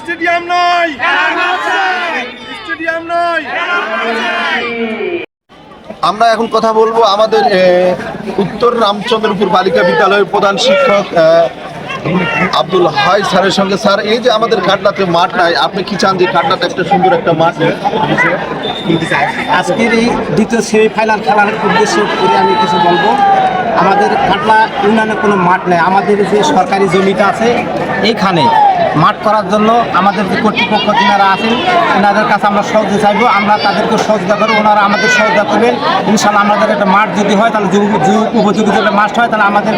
Stadium নয় stadium নয় আমরা এখন কথা বলব আমাদের উত্তর রামচন্দ্রপুর বালিকা বিদ্যালয়ের প্রধান শিক্ষক আব্দুল হাই স্যারের সঙ্গে। স্যার এই যে আমাদের কাটলাতে মাঠ নাই আপনি কি চান যে কাটলাতে একটা সুন্দর একটা মাঠ? আজকের এই দ্বিতীয় সেমিফাইনাল খেলার উদ্দেশ্য করে আমি কিছু বলব। আমাদের কাটলা ইউনিয়নে কোনো মাঠ নেই। আমাদের যে সরকারি জমিটা আছে এইখানে মাঠ করার জন্য আমাদের যে কর্তৃপক্ষ যিনারা আছেন। ওনাদের কাছে আমরা সহযোগিতা চাইব। আমরা তাদেরকে সহযোগিতা করব। ওনারা আমাদের সহযোগিতা করবেন। ইনশাল্লাহ আমাদের একটা মাঠ যদি হয়, তাহলে উপযোগী যদি মাঠ হয়, তাহলে আমাদের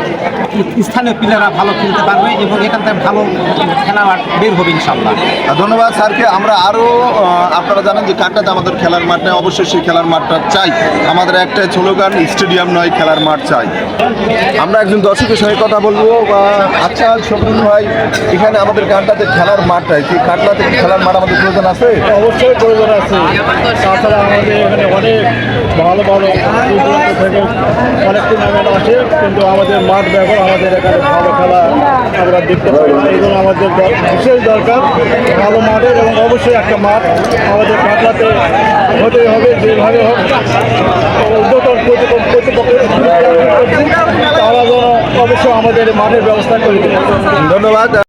স্থানীয় প্লেয়াররা ভালো খেলতে পারবে এবং এখান থেকে ভালো খেলা বের হবে ইনশাল্লাহ। ধন্যবাদ স্যারকে। আমরা আরও আপনারা জানেন যে কাটলাতে আমাদের খেলার মাঠ নেই, অবশ্যই সেই খেলার মাঠটা চাই। আমাদের একটা স্লোগান, স্টেডিয়াম নয়, খেলার মাঠ চাই। আমরা একজন দর্শকের সঙ্গে কথা বলব আচ্ছা শকুন ভাই, এখানে আমাদের কাটলাতে খেলার মাঠ সেই কাটলাতে খেলার মাঠ আমাদের প্রয়োজন আছে? অবশ্যই প্রয়োজন আছে। তাছাড়া আমাদের এখানে অনেক ভালো ভালো থেকে। অনেক টুর্নামেন্ট আসে কিন্তু আমাদের মাঠ ব্যবহার আমাদের এখানে ভালো খেলা আমরা দেখতে পাই। এই জন্য আমাদের বিশেষ দরকার ভালো মাঠের এবং অবশ্যই একটা মাঠ আমাদের কাটলাতে হতেই হবে যেভাবে হোক। উদ্যতন কর্তৃপক্ষ তারা যেন অবশ্যই আমাদের মাঠের ব্যবস্থা করে ধন্যবাদ।